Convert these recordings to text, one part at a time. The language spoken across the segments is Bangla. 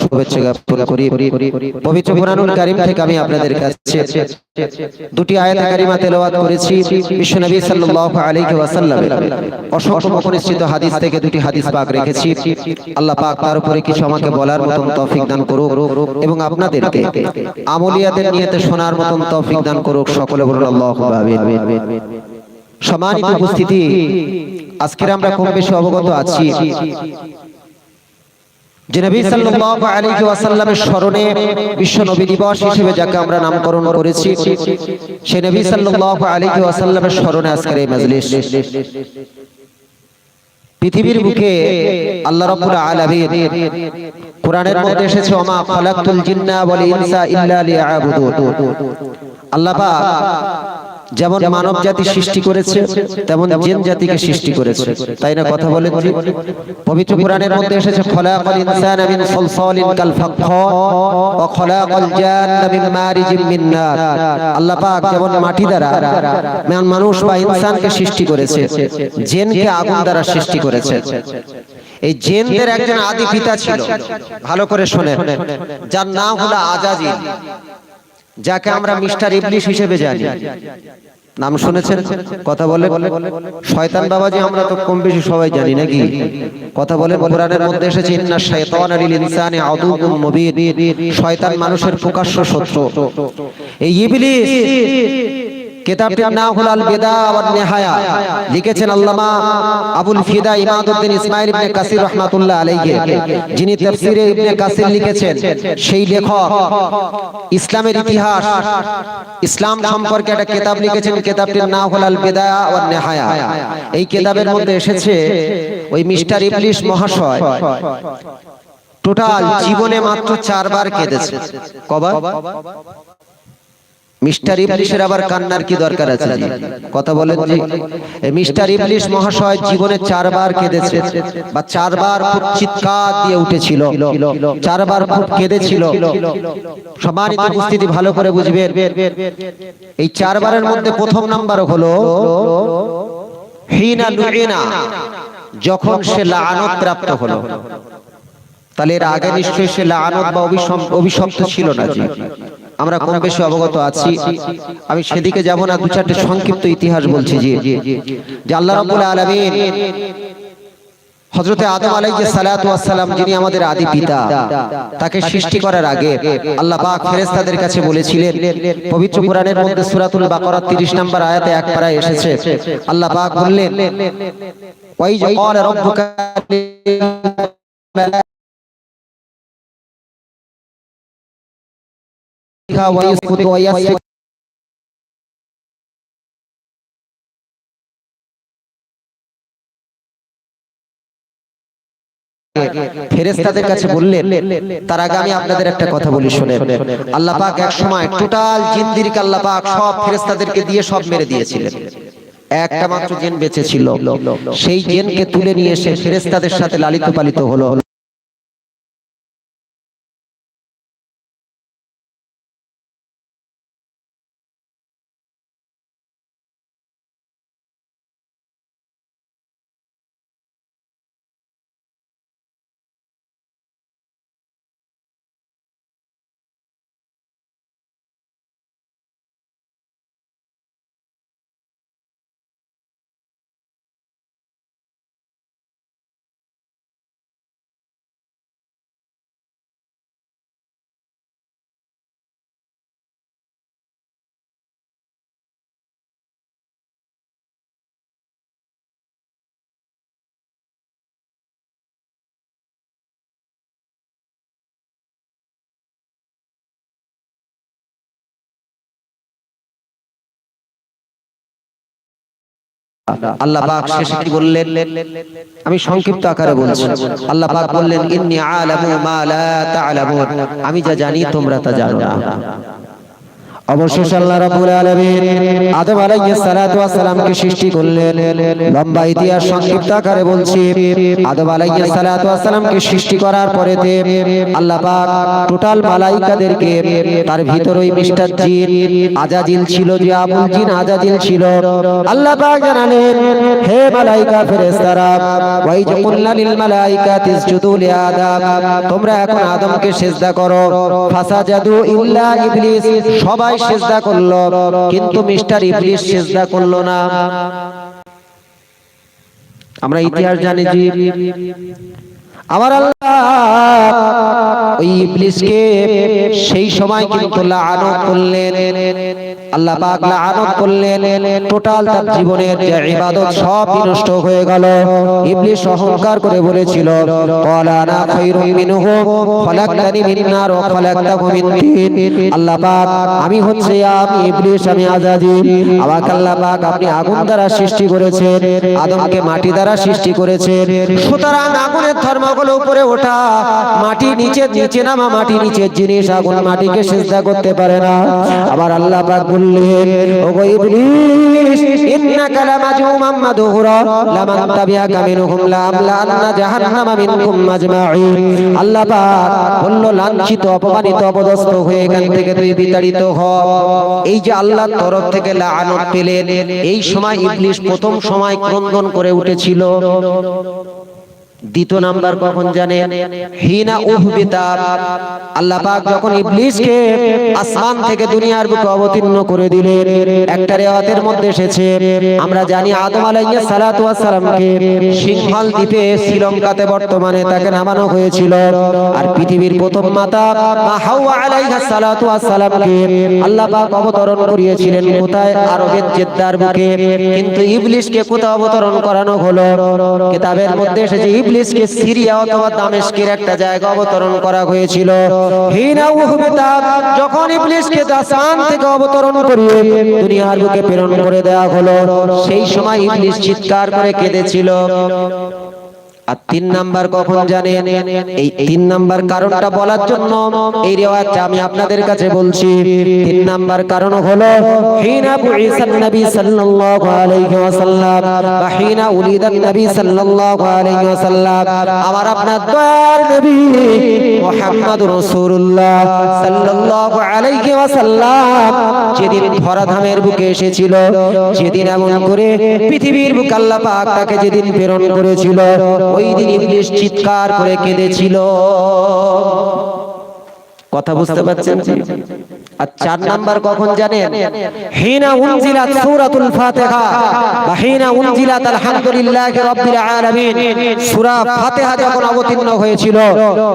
শুভেচ্ছা মতন দান করুক নিয়তে শোনার মতন দান করুক। সকলে বলুন উপস্থিতি, আজকের আমরা কম বেশি অবগত আছি। যে নবী সাল্লাল্লাহু আলাইহি ওয়াসাল্লামের স্মরণে বিশ্ব নবী দিবস হিসেবে যাকে আমরা নামকরণ করেছি সেই নবী সাল্লাল্লাহু আলাইহি ওয়াসাল্লামের স্মরণে আজকের এই মজলিস। পৃথিবীর বুকে আল্লাহ রাব্বুল আলামিন কোরআনের মধ্যে এসেছে, ওমা খালাকতুল জিন্না ওয়াল ইনসা ইল্লা লিয়াবুদুন। আল্লাহ পাক যেমন মানব জাতি সৃষ্টি করেছে তেমন জিন জাতিকে সৃষ্টি করেছে। তাই না কথা বলে পবিত্র কোরআনের মধ্যে এসেছে খলাকাল ইনসানা মিন সালসালিন কাল ফাখখার ওয়া খলাকাল জান্না মিন মারিজিম মিন নার। আল্লাহ পাক যেমন মাটি দ্বারা মান- মানুষ বা ইনসানকে সৃষ্টি করেছে জিনকে আগুন দ্বারা সৃষ্টি করেছে। এই জিনদের একজন আদি পিতা ছিল। ভালো করে শোনেন। যার নাম হলো আজাজিল যাকে আমরা মিস্টার ইবলিশ হিসেবে জানি। নাম শুনেছেন? কথা বলে শয়তান বাবাজি আমরা তো কম বেশি সবাই জানি নাকি? কথা বলে কোরআনের মধ্যে এসেছে ইন্না শাইতানা লিল ইনসানি আদুউম মুবিন। শয়তান মানুষের প্রকাশ্য শত্রু। এই ইবলিস! কিতাবটির নাম হলো আল বিদা ওয়ান নিহায়া। লিখেছেন আল্লামা আবুল ফিদা ইমাদউদ্দিন ইসমাইল ইবনে কাসির রাহমাতুল্লাহ আলাইহি। যিনি তাফসীরে ইবনে কাসির লিখেছেন সেই লেখক ইসলামের ইতিহাস ইসলাম সম্পর্কে একটা কিতাব লিখেছেন কিতাবটির নাম হলো আল বিদা ওয়ান নিহায়া। এই কিতাবের মধ্যে এসেছে ওই মিস্টার ইবলিশ মহাশয়। টোটাল জীবনে মাত্র চারবার কেঁদেছে। কবার? মিস্টার ইবলিশের আবার কান্নার কি দরকার আছে? জি কথা বলেন জি এই মিস্টার ইবলিশ মহাশয় জীবনে চারবার কেঁদেছে বা চারবার খুব চিৎকার দিয়ে উঠেছিল চারবার খুব কেঁদেছিল। সম্মানিত উপস্থিতি ভালো করে বুঝবেন। এই চারবারের মধ্যে প্রথম নাম্বার হলো হিনা লুইনা। যখন সে লানত প্রাপ্ত হলো। তাহলে এর আগে নিশ্চয়ই সে লানত বা অভিশপ্ত ছিল না জি। আমরা কম বেশি অবগত আছি? আমি সেদিকে যাব না দু চারটে সংক্ষিপ্ত ইতিহাস বলছি জি। যে আল্লাহ রাব্বুল আলামিন হযরতে আদম আলাইহিস সালাতু ওয়াস সালাম যিনি আমাদের আদি পিতা তাকে সৃষ্টি করার আগে আল্লাহ পাক ফেরেশতাদের কাছে বলেছিলেন পবিত্র কোরআনের মধ্যে সূরাতুল বাকারা 30 নম্বর আয়াতে এক পারায় এসেছে। আল্লাহ পাক বললেন ওয়াই ক্বালা রাব্বুকা ويسكت ويسكت ফেরেশতাদের কাছে বললেন তার আগে আমি আপনাদের একটা কথা বলি শুনেন আল্লাহ পাক এক সময় টোটাল জিন্দিরকে আল্লাহ পাক সব ফেরেশতাদেরকে দিয়ে সব মেরে দিয়েছিলেন একটা মাত্র জিন বেঁচে ছিল সেই জিনকে তুলে নিয়ে এসে ফেরেশতাদের সাথে লালিত পালিত হলো আল্লাহ পাক শেষে কি বললেন আমি সংক্ষিপ্ত আকারে বলছি আল্লাহ পাক বললেন ইন্নী আলামু মা লা তা'লামুন। আমি যা জানি তোমরা তা জানো না। অবশেষে আল্লাহ রাব্বুল আলামিন আদম আলাইহিস সালাতু ওয়াস সালামকে সৃষ্টি করলেন। লম্বা ইতিহাস সংক্ষিপ্ত আকারে বলছি, আদম আলাইহিস সালাতু ওয়াস সালামকে সৃষ্টি করার পরেতে আল্লাহ পাক টোটাল মালাইকাদেরকে তার ভিতর ওই মিস্টার জিন আজাজিল ছিল, যে আবুল জিন আজাজিল ছিল, আল্লাহ পাক জানালেন, হে মালাইকা ফেরেশতারা ওয়াই কুল্লা লিল মালাইকাতি ইসজুদু লি আদম, তোমরা এখন আদমকে সিজদা করো, ফাসাজাদু ইল্লা ইবলিস, সবাই সিজদা করল, কিন্তু মিস্টার ইবলিস সেজদা করল না। আমরা ইতিহাস জানি যে আমার আল্লাহ ওই ইবলিসকে সেই সময় কিন্তু লাআনত করলেন। আল্লাহ পাক লাআনত করলেন। টোটাল তার জীবনের যে ইবাদত সব নষ্ট হয়ে গেল। ইবলিস অহংকার করে বলেছিল ক্বালা আনা খায়রুম মিনহু খলাকতানি মিন নার ওয়া খলাকতাহু মিন তিন। আল্লাহ পাক আমি হচ্ছে আমি ইবলিস আমি আজাজিল আমাকে আল্লাহ পাক আপনি আগুন দ্বারা সৃষ্টি করেছেন আদমকে মাটি দ্বারা সৃষ্টি করেছেন। সুতরাং আগুনের ধর্মগুলো উপরে ওঠা মাটি নিচে নিচে নামা মাটি নিচের জিনিস আগুন মাটিকে সিজদা করতে পারে না। আবার আল্লাহ পাক বললেন ইবলিস, ইন্নাকা লামান মিনহুম মিনকুম মাজমাঈন আল্লাহ পাক বলল, লাঞ্ছিত, অপমানিত, অপদস্থ হয়ে এখান থেকে তুই বিতাড়িত হ। এই যে তরফ থেকে লাআনত পেলেন, এই সময় ইবলিস প্রথম সময় ক্রন্দন করে উঠেছিল। দ্বিতীয় নাম্বার কখন জানেন হিনা উহবিতা। আল্লাহ পাক যখন ইবলিসকে আসমান থেকে দুনিয়ার বুকে অবতীর্ণ করে দিলেন, একটা রিওয়ায়াতের মধ্যে এসেছে, আমরা জানি আদম আলাইহিস সালাতু ওয়াস সালামকে সিংহল দ্বীপে শ্রীলঙ্কাতে বর্তমানে তাকে নামানো হয়েছিল। আর পৃথিবীর প্রথম মাতা মা হাওয়া আলাইহিস সালাতু ওয়াস সালামকে আল্লাহ পাক অবতরণ করিয়েছিলেন কোথায়? আরবের জেদ্দার বুকে। কিন্তু ইবলিসকে কোথায় অবতরণ করানো হলো? কিতাবের মধ্যে এসেছে ইবলিসকে সিরিয়া অথবা দামেস্কের একটা জায়গা অবতরণ করা হয়েছিল। হিনা উহবিতা, যখন ইবলিসকে দাসান থেকে অবতরণ করিয়ে দুনিয়ার বুকে প্রেরণ করে দেওয়া হলো, সেই সময় ইবলিস চিৎকার করে কেঁদেছিল। আর তিন নাম্বার কখন জানেন? এই তিন নাম্বার কারণটা বলার জন্য এই রেওয়াজটা আমি আপনাদের কাছে বলছি। তিন নাম্বার কারণ হলো, হিনা বুইসান নবী সাল্লাল্লাহু আলাইহি ওয়াসাল্লাম বা হিনা উলিদান নবী সাল্লাল্লাহু আলাইহি ওয়াসাল্লাম, আমার আপনার দয়ার নবী মুহাম্মদ রাসূলুল্লাহ সাল্লাল্লাহু আলাইহি ওয়াসাল্লাম যেদিন ধরাধামের বুকে এসেছিল, যেদিন এমন করে পৃথিবীর বুকে আল্লাহ পাক তাকে যেদিন প্রেরণ করেছিল, ওই দিন ইবলিশ চিৎকার করে কেঁদেছিল। কথা বুঝতে পারছেন? আর চার নাম্বার কখন জানেন? হিনা উনজিলাত সূরাতুল ফাতিহা। বা হিনা উনজিলাত আলহামদুলিল্লাহি রাব্বিল আলামিন। সূরা ফাতিহা যখন অবতীর্ণ হয়েছিল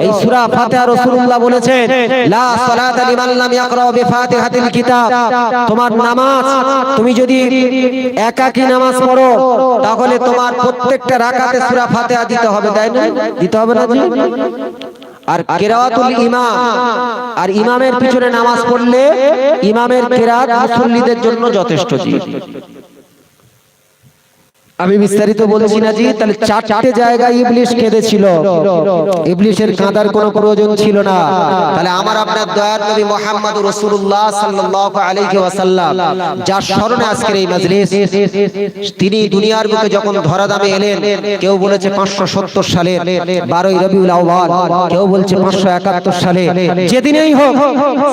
এই সূরা ফাতিহা রাসূলুল্লাহ বলেছেন লা সালাতা লিমান লাম ইয়াকরা বিফাতিহাতিল কিতাব। তোমার নামাজ তুমি যদি একাকী নামাজ পড়ো তাহলে তোমার প্রত্যেকটা রাকাতে সূরা ফাতিহা দিতে হবে তাই না? দিতে হবে না জি? আর কেরাতুল ইমাম। আর ইমামের পিছনে নামাজ পড়লে ইমামের কেরাত মুসল্লিদের জন্য যথেষ্ট জি আমি বিস্তারিত বলছি না জি তাহলে চারটে জায়গায় ইবলিশ কেঁদেছিল ইবলিশের কাঁদার কোনো প্রয়োজন ছিল না। তাহলে আমার আপনার দয়ার নবী মুহাম্মদ রাসূলুল্লাহ সাল্লাল্লাহু আলাইহি ওয়াসাল্লাম যার স্মরণে আজকের এই মজলিস তিনি দুনিয়ার বুকে যখন ধরাধামে এলেন কেউ বলেছে 570 সালে 12ই রবিউল আউয়াল কেউ বলছে 571 সালে যেদিনেই হোক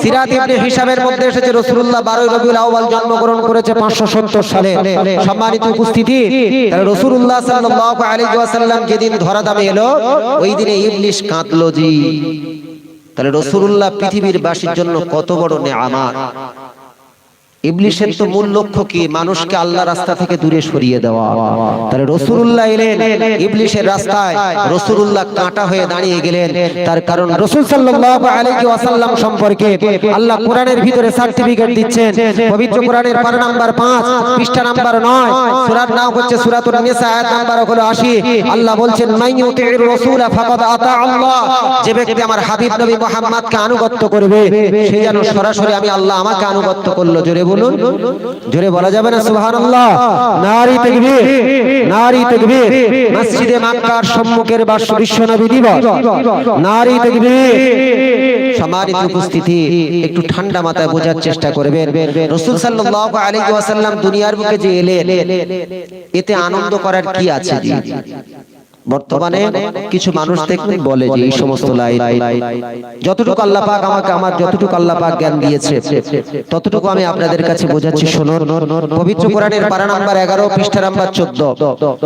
সিরাত ইবনে হিসাবের মধ্যে এসেছে রাসূলুল্লাহ 12ই রবিউল আউয়াল জন্মগ্রহণ করেছে 570 সালে। সম্মানিত উপস্থিতি তাহলে রসুল্লাহ সাল্লাল্লাহু আলাইহি ওয়াসাল্লাম যেদিন ধরাধামে এলো, ওই দিনে ইবলিশ কাঁদলো জি। তাহলে রসুল্লাহ পৃথিবীর বাসীর জন্য কত বড় নেয়ামত। ইবলিশের তো মূল লক্ষ্য কি? মানুষকে আল্লাহ রাস্তা থেকে দূরে সরিয়ে দেওয়া। তাহলে রসুল্লাহ এলেন ইবলিশের রাস্তায় রসুল্লাহ কাঁটা হয়ে দাঁড়িয়ে গেলেন। তার কারণ রসুল সাল্লাল্লাহু আলাইহি ওয়াসাল্লাম সম্পর্কে আল্লাহ কোরআনের ভিতরে সার্টিফিকেট দিচ্ছেন। পবিত্র কোরআনের পারা নাম্বার 5 পৃষ্ঠা নাম্বার 9 সূরার নাম হচ্ছে সূরাতুন নিসা আয়াত নাম্বার হলো 80 আল্লাহ বলছেন ইউতির রাসূল ফাকাদ আতা আল্লাহ। যে ব্যক্তি আমার হাবিব নবী মুহাম্মদকে আনুগত্য করবে সে যেন সরাসরি আমি আল্লাহ আমাকে আনুগত্য করল জোরে বলুন। জোরে বলা যাবে না, সুবহানাল্লাহ। নারী তাকবীর নারী তাকবীর। মসজিদে মক্কার সম্মুখের বিশ্ব নবী দিবস। নারী তাকবীর। সম্মানিত উপস্থিতি একটু ঠান্ডা মাথায় বোঝার চেষ্টা রসুল সাল্লাল্লাহু আলাইহি ওয়াসাল্লাম দুনিয়ার বুকে যে এলেন, এতে আনন্দ করার কি আছে? বর্তমানে কিছু মানুষ দেখবেন বলে যে এই সমস্ত লাইন। যতটুকু আল্লাহ পাক আমাকে আমার যতটুকু আল্লাহ পাক জ্ঞান দিয়েছে ততটুকু আমি আপনাদের কাছে বোঝাচ্ছি। শুনুন পবিত্র কোরআনের পারা নাম্বার 11 পৃষ্ঠা নাম্বার 14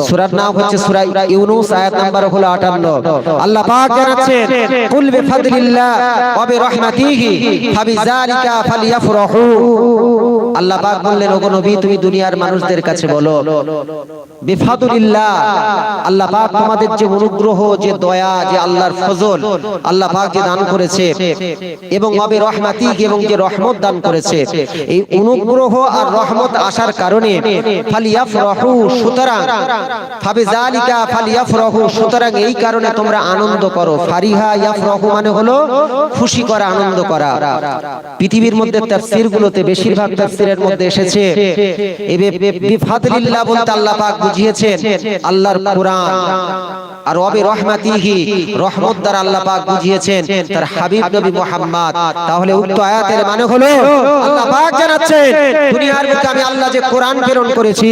সূরার নাম হচ্ছে সূরা ইউনূস আয়াত নাম্বার হলো 58 আল্লাহ পাক জানাচ্ছেন কুল বিফাদলিল্লাহ ওয়া বিরহমাতিহি ফাবিযালিকা ফালইফরাহু আল্লাহ পাক বললেন, ওগো নবী, তুমি দুনিয়ার মানুষদের কাছে বলো। বিফাদুলিল্লাহ, আল্লাহ পাক তোমাদের যে অনুগ্রহ, যে দয়া, যে আল্লাহর ফজল, আল্লাহ পাক যে দান করেছে এবং এবং যে রহমত দান করেছে, এই অনুগ্রহ আর রহমত আসার কারণে সুতরাং সুতরাং এই কারণে তোমরা আনন্দ করো। ফারিহা মানে হলো খুশি করা, আনন্দ করা। পৃথিবীর মধ্যে তার তাফসীরগুলোতে বেশিরভাগ তাফসীরের মধ্যে এসেছে। বিফাদলিল্লাহ বলতে আল্লাহ পাক বুঝিয়েছেন আল্লাহর কোরআন। আর রহমাতিহি রহমত দ্বারা আল্লাহ পাক বুঝিয়েছেন তার হাবিব নবী মুহাম্মদ। তাহলে উক্ত আয়াতের মানে হলো আল্লাহ পাক জানাচ্ছেন দুনিয়ার বুকে আমি আল্লাহ যে কোরআন প্রেরণ করেছি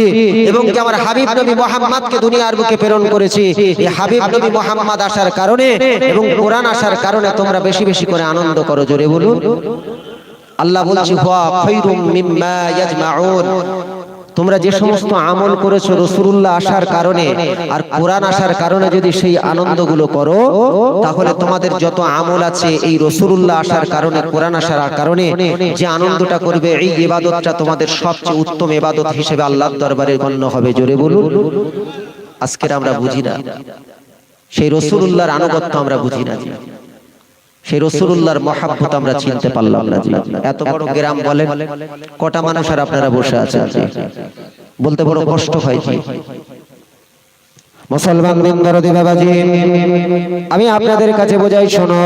এবং যে আমার হাবিব নবী মুহাম্মদকে দুনিয়ার বুকে প্রেরণ করেছি এই হাবিব নবী মুহাম্মদ আসার কারণে এবং কোরআন আসার কারণে তোমরা বেশি বেশি করে আনন্দ করো। জোরে বলুন। আল্লাহ বলছি খায়রুম মিম্মা ইয়াজমাউন। তোমরা যে সমস্ত আমল করেছ রসুল্লাহ আসার কারণে আর কোরআন আসার কারণে যদি সেই আনন্দগুলো করো তাহলে তোমাদের যত আমল আছে এই রসুল্লাহ আসার কারণে কোরআন আসার কারণে যে আনন্দটা করবে এই ইবাদতটা তোমাদের সবচেয়ে উত্তম ইবাদত হিসেবে আল্লাহর দরবারে গণ্য হবে জোরে বলুন। আজকের আমরা বুঝি না। সেই রসুল্লাহর আনুগত্য আমরা বুঝি না। সেই রসুল্লাহর মহাব্বত আমরা চিনতে পারলাম না এত বড় গ্রাম বলেন, কটা মানুষ আর আপনারা বসে আছেন বলতে বড় কষ্ট হয় মুসলমান বিন্দরদি বাবাজি, আমি আপনাদের কাছে বোঝাই শোনো,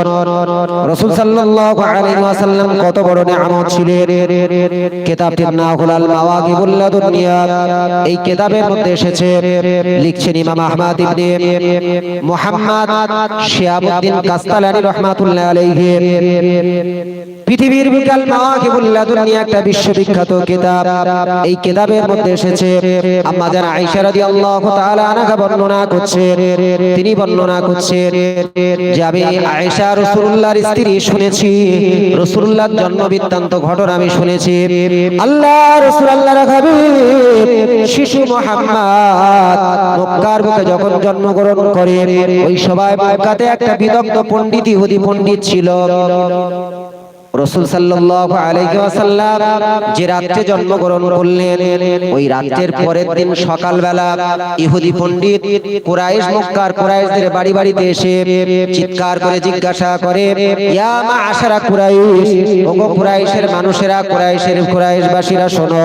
রাসূল সাল্লাল্লাহু আলাইহি ওয়াসাল্লাম কত বড় নিয়ামত ছিলেন। কিতাবটির নাম হলো আল লাদুনিয়া, এই কিতাবের মধ্যে এসেছে, লিখছেন ইমাম আহমদ ইবনে মুহাম্মদ শিহাবুদ্দিন কাস্তালানি রাহমাতুল্লাহ আলাইহি। পৃথিবীর বিকাল মাওয়াকিবুল লাদুনিয়া একটা বিশ্ববিখ্যাত কিতাব। এই কিতাবের মধ্যে এসেছে আয়েশা রাদিয়াল্লাহু তাআলা আনহা বর্ণনা করছেন তিনি বর্ণনা করছেন যে আমি আয়েশা রাসূলুল্লাহর স্ত্রী শুনেছি, রাসূলুল্লাহর জন্ম বৃত্তান্ত ঘটনা আমি শুনেছি। আল্লাহ রাসূল আল্লাহর হাবিব শিশু মুহাম্মদ মক্কার বুকে যখন জন্মগ্রহণ করে, ওই সবাই মক্কাতে একটা বিদগ্ধ পণ্ডিত, ইহুদি পণ্ডিত ছিল। রসুল আলাইহি যে রাত্রে জন্মগ্রহণ করলেন, ওই রাতের পরের দিন সকালবেলা ইহুদি পণ্ডিত কুরাইশ মক্কার কুরাইশদের বাড়ি বাড়িতে এসে চিৎকার করে জিজ্ঞাসা করে, ইয়া মাআশারা কুরাইশ? কুরাইশের মানুষেরা, কুরাইশের কুরাইশবাসীরা, শোনো,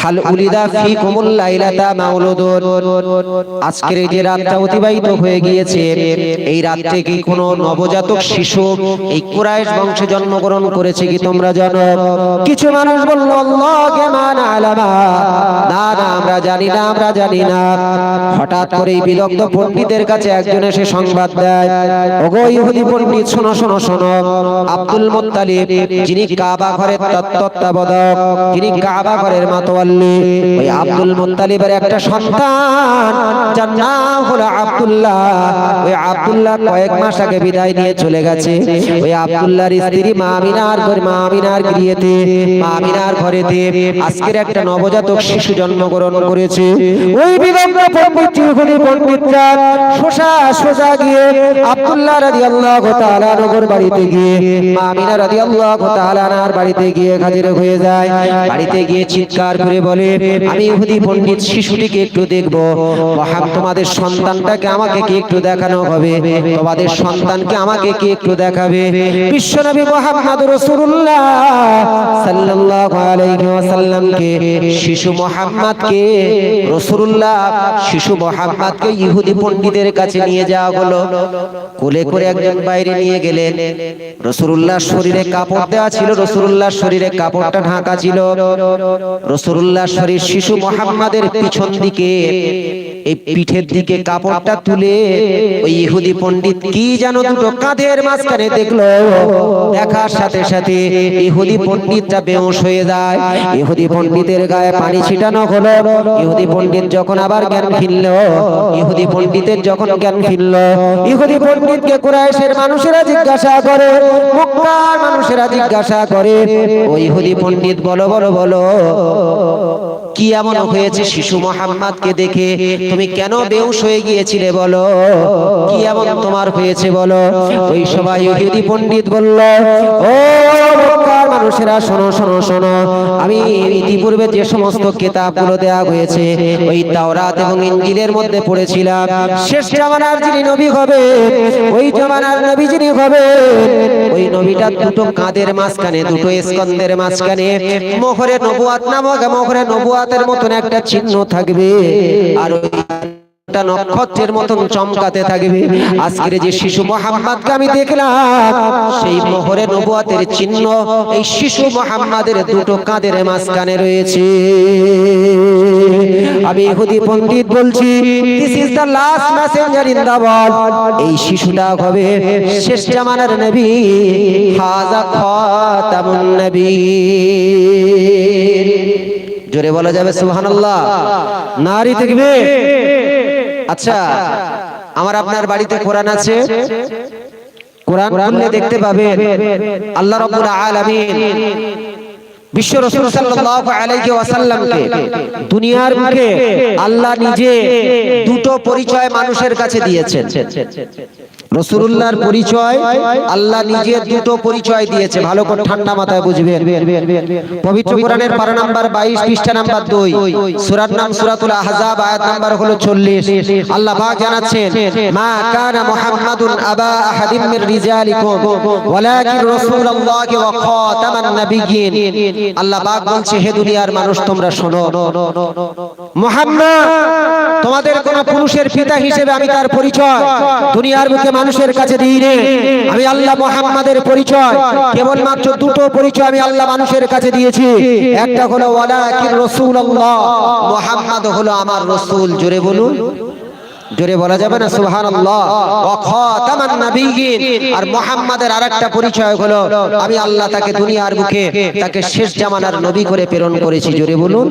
হাল উলিদা ফি আজকের এই যে রাতটা অতিবাহিত হয়ে গিয়েছে, এই রাত্রে কি কোনো নবজাতক শিশু এই কুরাইশ বংশে জন্মগ্রহণ করেছে কি তোমরা জানো? কিছু মানুষ বলল না না, আমরা জানি না, আমরা জানি না। হঠাৎ করে এই বিলগ্ধ পণ্ডিতের কাছে একজন এসে সংবাদ দেয়, ওগো ইহুদি পণ্ডিত, শোনো শোনো শোনো। আব্দুল মুত্তালিব, যিনি কাবা ঘরের তত্ত্বাবধায়ক যিনি কাবা ঘরের মাতোয়াল্লি। ওই আব্দুল মুত্তালিবের একটা সন্তান, যার নাম হলো আব্দুল্লাহ। ওই আব্দুল্লাহ কয়েক মাস আগে বিদায় নিয়ে চলে গেছে। ওই আব্দুল্লাহর স্ত্রী মা আমিনার ঘরে মা আমিনার গৃহেতে মা আমিনার ঘরেতে আজকের একটা নবজাতক শিশু জন্মগ্রহণ করেছে। ওই পণ্ডিত ইহুদি পণ্ডিতরা সোজা সোজা গিয়ে আব্দুল্লাহ তাআলা নগর বাড়িতে গিয়ে মা আমিনা রাদিয়াল্লাহু তাআলা নার বাড়িতে গিয়ে হাজির হয়ে যায়। বাড়িতে গিয়ে চিৎকার করে বলে আমি ইহুদি পণ্ডিত শিশুটিকে একটু দেখব। তোমাদের সন্তানটাকে আমাকে কি একটু দেখানো হবে? তোমাদের সন্তানকে আমাকে কি একটু দেখাবে? শরীরে কাপড় দেওয়া ছিল, রাসূলুল্লাহর শরীরে কাপড়টা ঢাকা ছিল। রাসূলুল্লাহ রসুল্লাহ শরীর শিশু মোহাম্মদের পিছন দিকে, এই পিঠের দিকে কাপড়টা তুলে ওই ইহুদি পণ্ডিত কি যেন দুটো কাঁধের মাঝখানে দেখল। দেখার সাথে সাথে ইহুদি পণ্ডিতটা বেহুশ হয়ে যায়, ইহুদি পণ্ডিতের গায়ে পানি ছিটানো হলো। ইহুদি পণ্ডিত যখন আবার জ্ঞান ফিরল, ইহুদি পণ্ডিতের যখন জ্ঞান ফিরল, ইহুদি পণ্ডিতকে কুরাইশের মানুষেরা জিজ্ঞাসা করে, মক্কার মানুষেরা জিজ্ঞাসা করে ওই ইহুদি পণ্ডিত বলো বলো বলো, কি এমন হয়েছে শিশু মোহাম্মদকে দেখে? তুমি কেন বেউস হয়ে গিয়েছিলে বলো? কি এমন তোমার হয়েছে বলো? ওই সবাই ইহুদি পণ্ডিত বলল ও মানুষেরা, শোনো শোনো শোনো। আমি ইতিপূর্বে যে সমস্ত কিতাবগুলো দেয়া হয়েছে, ওই তাওরাত এবং ইঞ্জিলের মধ্যে পড়েছিলাম। শেষ জামানার যিনি নবী হবে, ওই জামানার নবী যিনি হবে, ওই নবীটা দুটো কাঁধের মাঝখানে, দুটো স্কন্দের মাঝখানে, মোহরে নবুয়াত নামক, মোহরে নবুয়াতের মতন একটা চিহ্ন থাকবে। আর ওই একটা নক্ষত্রের মতন চমকাতে থাকবে আজকের যে শিশু মোহাম্মদকে আমি দেখলাম, সেই মোহরে নবুয়াতের চিহ্ন এই শিশু মোহাম্মদের দুটো মাঝখানে রয়েছে। আমি বলছি this is last messenger in এই শিশুটা হবে শেষ জামানার নবী। হাজা খাতামুন নবী। জোরে বলা যাবে সুবহানাল্লাহ। নারী থাকবে আচ্ছা আমার আপনার বাড়িতে কোরআন আছে? কোরআন খুললে দেখতে পাবেন। আল্লাহ রাব্বুল আলামিন বিশ্ব রাসূল সাল্লাল্লাহু আলাইহি ওয়াসাল্লামকে দুনিয়ার বুকে আল্লাহ নিজে দুটো পরিচয় মানুষের কাছে দিয়েছেন। রসুল্লাহর পরিচয় আল্লাহ নিজে দুটো পরিচয় দিয়েছে। ভালো করে ঠান্ডা মাথায় বুঝবেন। পবিত্র কোরআনের পারা নাম্বার 22 পৃষ্ঠা নাম্বার 2 সূরার নাম সূরাতুল আহজাব আয়াত নাম্বার হলো 40 আল্লাহ পাক জানাচ্ছেন মা কানা মুহাম্মাদুন আবা আহাদিম মির রিজালিকুম ওয়ালাকিন রাসূলুল্লাহি ওয়া খাতামান নাবিয়্যিন। আল্লাহ পাক বলছে হে দুনিয়ার মানুষ তোমরা শোনো। মুহাম্মদ তোমাদের কোন পুরুষের পিতা হিসেবে আমি তার পরিচয় দুনিয়ার বুকে মানুষের কাছে দিই রে। আমি আল্লাহ মোহাম্মদের পরিচয়। কেবলমাত্র দুটো পরিচয় আমি আল্লাহ মানুষের কাছে দিয়েছি। একটা হলো, ওয়ালাকিন রাসূলুল্লাহ। মুহাম্মদ হলো আমার রাসূল। জোরে বলুন। জোরে বলা যাবে না? নাবিয়্যিন। আর মুহাম্মাদের আরেকটা পরিচয় হলো, আমি আল্লাহ তাকে দুনিয়ার বুকে, তাকে শেষ জামানার নবী করে প্রেরণ করেছি। জোরে বলুন।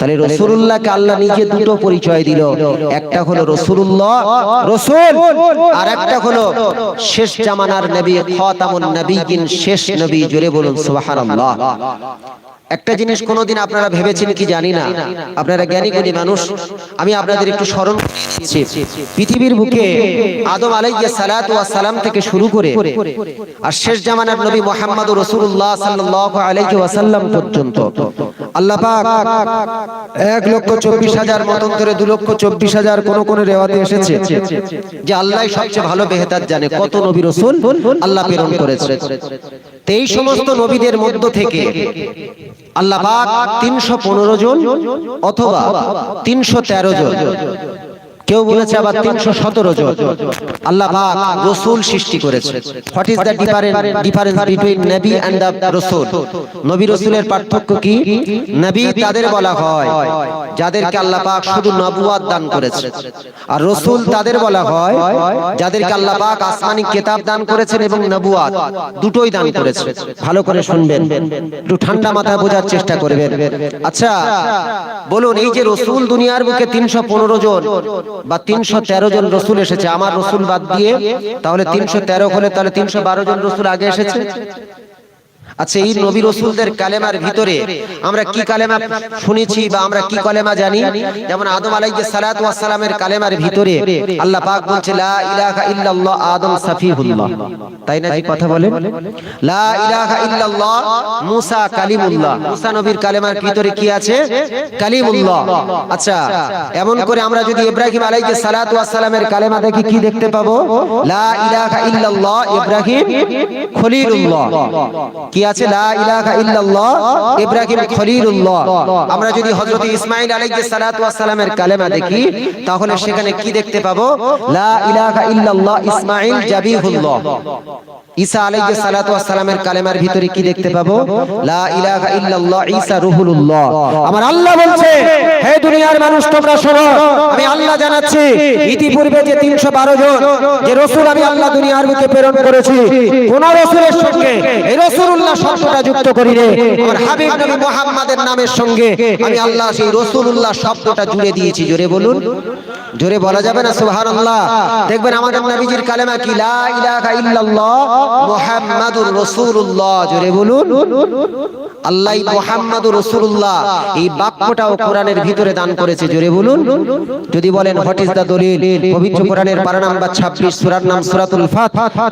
তাহলে রসুল্লাহকে আল্লাহ নিজে দুটো পরিচয় দিল। একটা হলো রসুল্লাহ রসুল, আর একটা হলো শেষ জামানার নবী, খাতামুন নবীগিন শেষ নবী, জোরে বলুন, সুবহানাল্লাহ। একটা জিনিস কোনোদিন আপনারা ভেবেছেন কি জানি না? আপনারা জ্ঞানী গুণী মানুষ, আমি আপনাদের একটু স্মরণ দিচ্ছি। পৃথিবীর বুকে আদম আলাইহিস সালাতু ওয়াস সালাম থেকে শুরু করে আর শেষ জামানার নবী মুহাম্মদ রাসূলুল্লাহ সাল্লাল্লাহু আলাইহি ওয়াসাল্লাম পর্যন্ত। আল্লাহ পাক এক লক্ষ চব্বিশ হাজার মতন ধরে দু লক্ষ চব্বিশ হাজার কোন কোন রেওয়াতে এসেছে যে আল্লাহ সবচেয়ে ভালো বেহতার জানে কত নবী আল্লাহ প্রেরণ করেছে। এই সমস্ত নবীদের মধ্য থেকে আল্লাহ তিনশো পনেরো জন অথবা তিনশো তেরো জন কেউ বলেছে আবার তিনশো সতেরো জন। আল্লাহ পাক রসুল সৃষ্টি করেছে। What is the difference difference between নবী এন্ড দ্য রসুল নবী রসুলের পার্থক্য কি? নবী তাদের বলা হয়। যাদেরকে আল্লাহ পাক শুধু নবুয়াত দান করেছে। আর রসুল তাদের বলা হয় যাদেরকে আল্লাহ পাক আসমানি কিতাব দান করেছেন এবং নবুয়াত দুটোই দান করেছে ভালো করে শুনবেন। একটু ঠান্ডা মাথায় বোঝার চেষ্টা করবেন। আচ্ছা বলুন এই যে রসুল দুনিয়ার বুকে তিনশো পনেরো জন বা তিনশো তেরো জন রসুল এসেছে। আমার রসুল বাদ দিয়ে, তাহলে তিনশো তেরো হলে তাহলে তিনশো বারো জন রসুল আগে এসেছে। আচ্ছা এই নবী রসুলদের কালেমার ভিতরে আমরা কি কালেমা শুনেছি বা আমরা কি কালেমা জানি? যেমন আদম আলাইহিস সালাতু ওয়াস সালামের কালেমার ভিতরে আল্লাহ পাক বলছে লা ইলাহা ইল্লাল্লাহ আদম সাফিহুল্লাহ। তাই না কি কথা বলে লা ইলাহা ইল্লাল্লাহ মুসা কালিমুল্লাহ। মুসা নবীর কালেমার ভিতরে কি আছে? কালিমুল্লাহ। আচ্ছা এমন করে আমরা যদি ইব্রাহিম আলাইহিস সালাতু ওয়াস সালামের কালেমা দেখি কি দেখতে পাবো? লা ইলাহা ইল্লাল্লাহ ইব্রাহিম খলিলুল্লাহ। কি আছে, লা ইলাহা ইল্লাল্লাহ, ইব্রাহিম খলিলুল্লাহ। আমরা যদি হযরত ইসমাঈল আলাইহিস সালাতু ওয়াস সালামের কালেমা দেখি, তাহলে সেখানে কি দেখতে পাবো? লা ইলাহা ইল্লাল্লাহ, ইসমাঈল জাবিহুল্লাহ। ঈসা আলাইহিস সালাতু ওয়াস সালামের কালেমার ভিতরে কি দেখতে পাবো? লা ইলাহা ইল্লাল্লাহ ঈসা রুহুলুল্লাহ। আমার আল্লাহ বলছে হে দুনিয়ার মানুষ তোমরা শোনো আমি আল্লাহ জানাচ্ছি ইতিপূর্বে যে 312 জন যে রাসূল আমি আল্লাহ দুনিয়ার বুকে প্রেরণ করেছি কোন রাসূলের সঙ্গে এই রাসূলুল্লাহ শব্দটা যুক্ত করি রে আমার হাবিব নবী মুহাম্মাদের নামের সঙ্গে আমি আল্লাহ সেই রাসূলুল্লাহ শব্দটা জুড়ে দিয়েছি। জোরে বলুন। জোরে বলা যাবে না? সুবহানাল্লাহ। দেখবেন আমাদের নবীজির কালেমা কি? লা ইলাহা ইল্লাল্লাহ মুহাম্মাদুর রাসূলুল্লাহ, জোরে বলুন। আল্লাহ মুহাম্মাদুর রাসূলুল্লাহ এই বাক্যটাও কোরআনের ভিতরে দান করেছে, জোরে বলুন। যদি বলেন, হোয়াট ইজ দা দলিল? পবিত্র কোরআনের পারা নাম্বার 26 সূরার নাম সূরাতুল ফাত।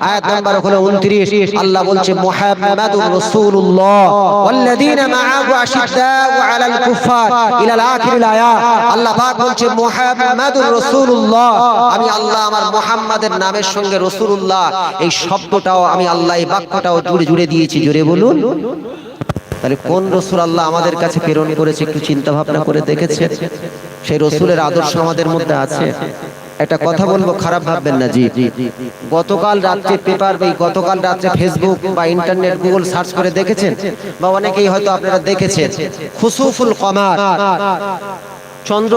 আয়াত নাম্বার হলো 29 আল্লাহ বলছে, মুহাম্মাদুর রাসূলুল্লাহ, ওয়াল্লাযীনা মাআহু আশিদ্দাউ আলাল কুফার ইলাল আখিরিল আয়াত। আল্লাহ পাক বলছে, মুহাম্মাদুর রাসূলুল্লাহ। আমি আল্লাহ আমার মুহাম্মাদের নামের সঙ্গে রাসূলুল্লাহ, এই শব্দটাও আমি আল্লাহ এই বাক্যটাও জুড়ে জুড়ে দিয়েছি জুড়ে বলুন। তাহলে কোন রসুল আল্লাহ আমাদের কাছে প্রেরণ করেছে একটু চিন্তা ভাবনা করে দেখেছে? সেই রসুলের আদর্শ আমাদের মধ্যে আছে। একটা কথা বলব, খারাপ ভাববেন না, জি গতকাল রাত্রে পেপার বা গতকাল রাত্রে ফেসবুক বা ইন্টারনেট, গুগল সার্চ করে দেখেছেন? বা অনেকেই হয়তো আপনারা দেখেছেন, খুসুফুল কমার, চন্দ্র